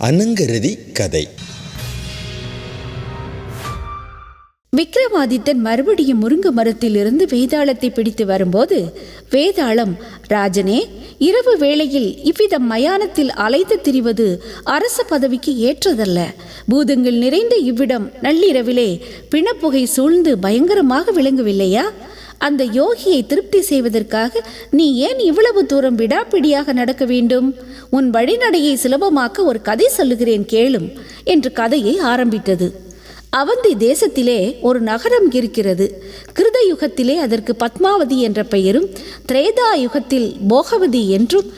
அனங்கரதி கதை. விக்ரமாதித்தன் மறுபடியும் முருங்க மரத்திலிருந்து வேதாளத்தை பிடித்து வரும்போது வேதாளம் ராஜனே இரவு வேளையில் இவ்விதம் மயானத்தில் அலைந்து திரிவது அரச பதவிக்கு ஏற்றதல்ல. பூதங்கள் நிறைந்த இவ்விடம் நள்ளிரவிலே பிணப்புகை சூழ்ந்து பயங்கரமாக விளங்கவில்லையா? அந்த யோகியை திருப்தி செய்வதற்காக நீ ஏன் இவ்வளவு தூரம் விடாப்பிடியாக நடக்க வேண்டும்? உன் வழிநடையை சுலபமாக்க ஒரு கதை சொல்லுகிறேன் கேளும் என்று கதையை ஆரம்பித்தது. அவந்தி தேசத்திலே ஒரு நகரம் இருக்கிறது. கிருத யுகத்திலே அதற்கு பத்மாவதி என்ற பெயரும் திரேதா யுகத்தில் போகவதி என்றும்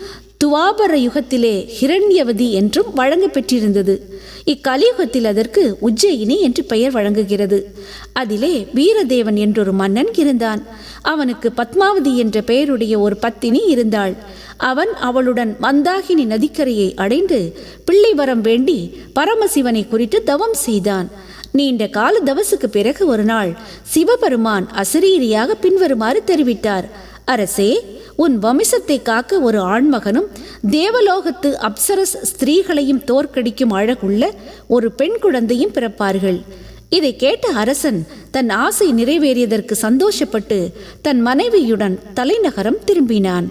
துவாபர யுகத்திலே ஹிரண்யவதி என்றும் வழங்க பெற்றிருந்தது. இக்கலியுகத்தில் அதற்கு உஜ்ஜயினி என்று பெயர் வழங்குகிறது. அதிலே வீரதேவன் என்றொரு மன்னன் இருந்தான். அவனுக்கு பத்மாவதி என்ற பெயருடைய ஒரு பத்தினி இருந்தாள். அவன் அவளுடன் மந்தாகினி நதிக்கரையை அடைந்து பிள்ளை வரம் வேண்டி பரமசிவனை குறித்து தவம் செய்தான். நீண்ட கால தவசுக்கு பிறகு ஒரு நாள் சிவபெருமான் அசரீரியாக பின்வருமாறு தெரிவித்தார். அரசே உன் வம்சத்தை காக்க ஒரு ஆண்மகனும் தேவலோகத்து அப்சரஸ் ஸ்திரீகளையும் தோற்கடிக்கும் அழகுள்ள ஒரு பெண் குழந்தையும் பிறப்பார்கள். இதை கேட்ட அரசன் தன் ஆசை நிறைவேறியதற்கு சந்தோஷப்பட்டு தன் மனைவியுடன் தலைநகரம் திரும்பினான்.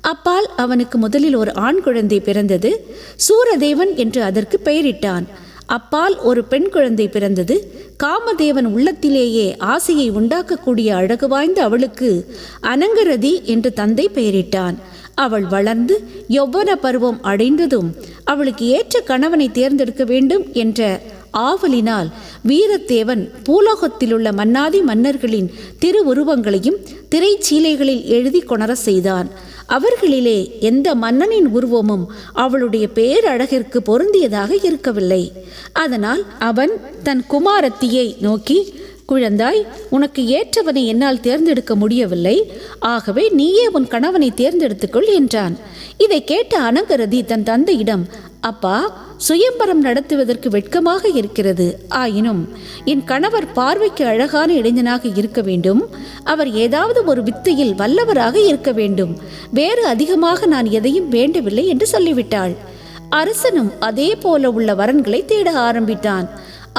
அப்பால் அவனுக்கு முதலில் ஒரு ஆண் குழந்தை பிறந்தது. சூரதேவன் என்று அதற்கு பெயரிட்டான். அப்பால் ஒரு பெண் குழந்தை பிறந்தது. காமதேவன் உள்ளத்திலேயே ஆசையை உண்டாக்கக்கூடிய அழகு வாய்ந்த அவளுக்கு அனங்கரதி என்று தந்தை பெயரிட்டான். அவள் வளர்ந்து யௌவன பருவம் அடைந்ததும் அவளுக்கு ஏற்ற கணவனை தேர்ந்தெடுக்க வேண்டும் என்ற ஆவலினால் வீரத்தேவன் பூலோகத்திலுள்ள மன்னாதி மன்னர்களின் திருவுருவங்களையும் திரைச்சீலைகளில் எழுதி கொணர செய்தான். அவர்களிலே எந்த மன்னனின் உருவமும் அவளுடைய பேரழகிற்கு பொருந்தியதாக இருக்கவில்லை. அதனால் அவன் தன் குமாரத்தியை நோக்கி குழந்தாய் உனக்கு ஏற்றவனை என்னால் தேர்ந்தெடுக்க முடியவில்லை. ஆகவே நீயே உன் கணவனை தேர்ந்தெடுத்துக்கொள் என்றான். இதை கேட்ட அனங்கரதி தன் தந்தையிடம் அப்பா சுயம்பரம் நடத்துவதற்கு வெட்கமாக இருக்கிறது. ஆயினும் என் கணவர் பார்வைக்கு அழகான இளைஞனாக இருக்க வேண்டும். அவர் ஏதாவது ஒரு வித்தையில் வல்லவராக இருக்க வேண்டும். வேறு அதிகமாக நான் எதையும் வேண்டவில்லை என்று சொல்லிவிட்டாள். அரசனும் அதே போல உள்ள வரன்களை தேட ஆரம்பித்தான்.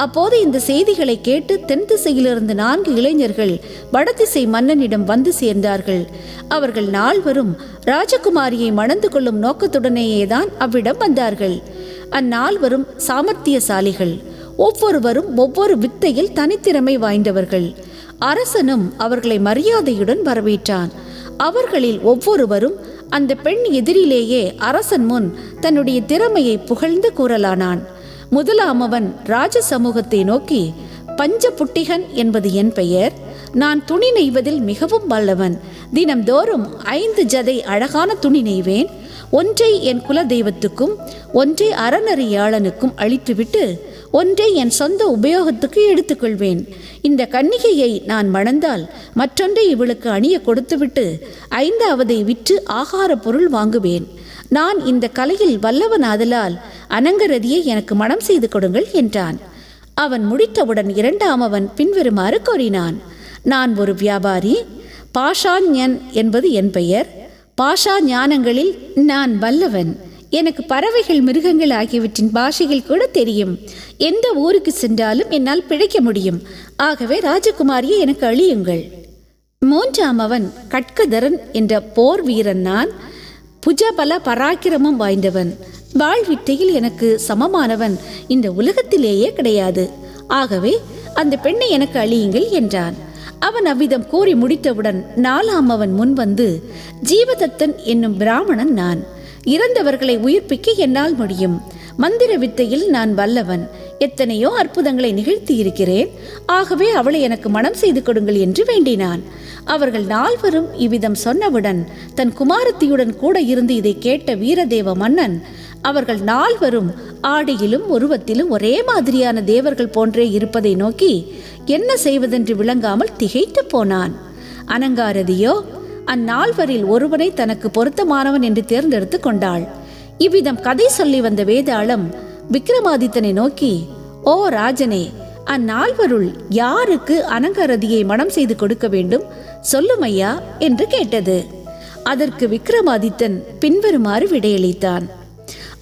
அப்போது இந்த செய்திகளை கேட்டு தென் திசையிலிருந்து நான்கு இளைஞர்கள் வடதிசை மன்னனிடம் வந்து சேர்ந்தார்கள். அவர்கள் நால்வரும் ராஜகுமாரியை மணந்து கொள்ளும் நோக்கத்துடனேயேதான் அவ்விடம் வந்தார்கள். அந்நால்வரும் சாமர்த்தியசாலிகள். ஒவ்வொருவரும் ஒவ்வொரு வித்தையில் தனித்திறமை வாய்ந்தவர்கள். அரசனும் அவர்களை மரியாதையுடன் வரவேற்றான். அவர்களில் ஒவ்வொருவரும் அந்த பெண் எதிரிலேயே அரசன் முன் தன்னுடைய திறமையை புகழ்ந்து கூறலானான். முதலாமவன் ராஜ சமூகத்தை நோக்கி பஞ்ச புட்டிகன் என்பது என் பெயர். நான் துணி நெய்வதில் மிகவும் வல்லவன். தினம்தோறும் ஐந்து ஜதை அழகான துணி நெய்வேன். ஒன்றை என் குல தெய்வத்துக்கும் ஒன்றை அறநறியாளனுக்கும் அளித்துவிட்டு ஒன்றை என் சொந்த உபயோகத்துக்கு எடுத்துக்கொள்வேன். இந்த கன்னிகையை நான் மணந்தால் மற்றொன்றை இவளுக்கு அணிய கொடுத்துவிட்டு ஐந்தாவதை விற்று ஆகார பொருள் வாங்குவேன். நான் இந்த கலையில் வல்லவனாதலால் அனங்கரதியை எனக்கு மனம் செய்து கொடுங்கள் என்றான். அவன் முடித்தவுடன் இரண்டாம் அவன் பின்வருமாறு கூறினான். நான் ஒரு வியாபாரி பாஷாஞன் என்பது என் பெயர். பாஷா ஞானங்களில் நான் வல்லவன். எனக்கு பறவைகள் மிருகங்கள் ஆகியவற்றின் பாஷைகள் கூட தெரியும். எந்த ஊருக்கு சென்றாலும் என்னால் பிழைக்க முடியும். ஆகவே ராஜகுமாரியை எனக்கு அழியுங்கள். மூன்றாம் அவன் கட்கதரன் என்ற போர் வீரன் நான். புஜபல பராக்கிரமம் வாய்ந்தவன். வாழ்வித்தையில் எனக்கு சமமானவன். இந்த உலகத்திலேயே கிடையாது. ஆகவே அந்த பெண்ணை எனக்கு அழியுங்கள் என்றான். அவன் அவ்விதம் கூறி முடித்தவுடன் நாலாம் அவன் முன் வந்து ஜீவதத்தன் என்னும் பிராமணன் நான். இறந்தவர்களை உயிர்ப்பிக்க என்னால் முடியும். மந்திர வித்தையில் நான் வல்லவன். எத்தனையோ அற்புதங்களை நிகழ்த்தி இருக்கிறேன் ஆகவே அவளை எனக்கு மனம் செய்து கொடுங்கள் என்று வேண்டினான். அவர்கள் நால்வரும் இவ்விதம் சொன்னவுடன் தன் குமாரத்தியுடன் கூட இருந்து இதை கேட்ட வீரதேவ மன்னன் அவர்கள் நால்வரும் ஆடையிலும் உருவத்திலும் ஒரே மாதிரியான தேவர்கள் போன்றே இருப்பதை நோக்கி என்ன செய்வதென்று விளங்காமல் திகைத்து போனான். அனங்காரதியோ அந்நால்வரில் ஒருவனை தனக்கு பொருத்தமானவன் என்று தேர்ந்தெடுத்து கொண்டாள். இவ்விதம் கதை சொல்லி வந்த வேதாளம் விக்ரமாதித்தனை நோக்கி ஓ ராஜனே அந்நால்வருள் யாருக்கு அனங்கரதியை மனம் செய்து கொடுக்க வேண்டும்? சொல்லும் ஐயா என்று கேட்டது. அதற்கு விக்ரமாதித்தன் பின்வருமாறு விடையளித்தான்.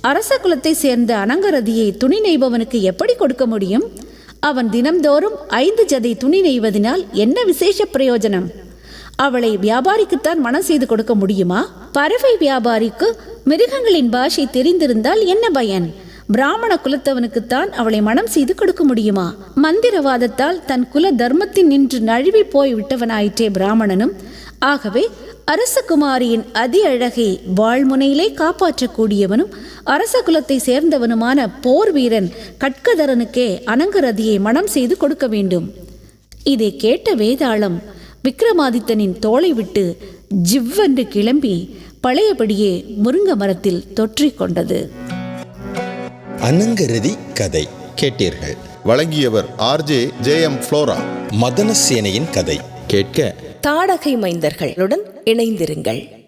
அரச குலத்தை சேர்ந்த அனங்கரதியை துணி நெய்பவனுக்கு எப்படி கொடுக்க முடியும்? அவன் தினம்தோறும் ஐந்து ஜதை துணி நெய்வதனால் என்ன விசேஷ பிரயோஜனம்? அவளை வியாபாரிக்குத்தான் மனம் செய்து கொடுக்க முடியுமா? பறவை வியாபாரிக்கு மிருகங்களின் பாஷை தெரிந்திருந்தால் என்ன பயன்? பிராமண குலத்தவனுக்குத்தான் அவளை மனம் செய்து கொடுக்க முடியுமா? மந்திரவாதத்தால் தன் குல தர்மத்தின் நின்று நழுவி போய் விட்டவனாயிற்றே பிராமணனும் ஆகவே அரசகுமாரியின் அதி அழகை வாழ்முனையிலே காப்பாற்றக்கூடியவனும் அரச குலத்தை சேர்ந்தவனுமான போர் வீரன் கட்கதரனுக்கே அனங்கரதியை மனம் செய்து கொடுக்க வேண்டும். இதை கேட்ட வேதாளம் விக்ரமாதித்தனின் தோளை விட்டு ஜிவ்வென்று கிளம்பி பழையபடியே முருங்க மரத்தில் தொற்றிக் கொண்டது. அனங்கரதி கதை கேட்டீர்கள். வழங்கியவர் ஆர்ஜே ஜே எம் ஃப்ளோரா. மதனசேனையின் கதை கேட்க. தாடகை மைந்தர்களுடன் இணைந்திருங்கள்.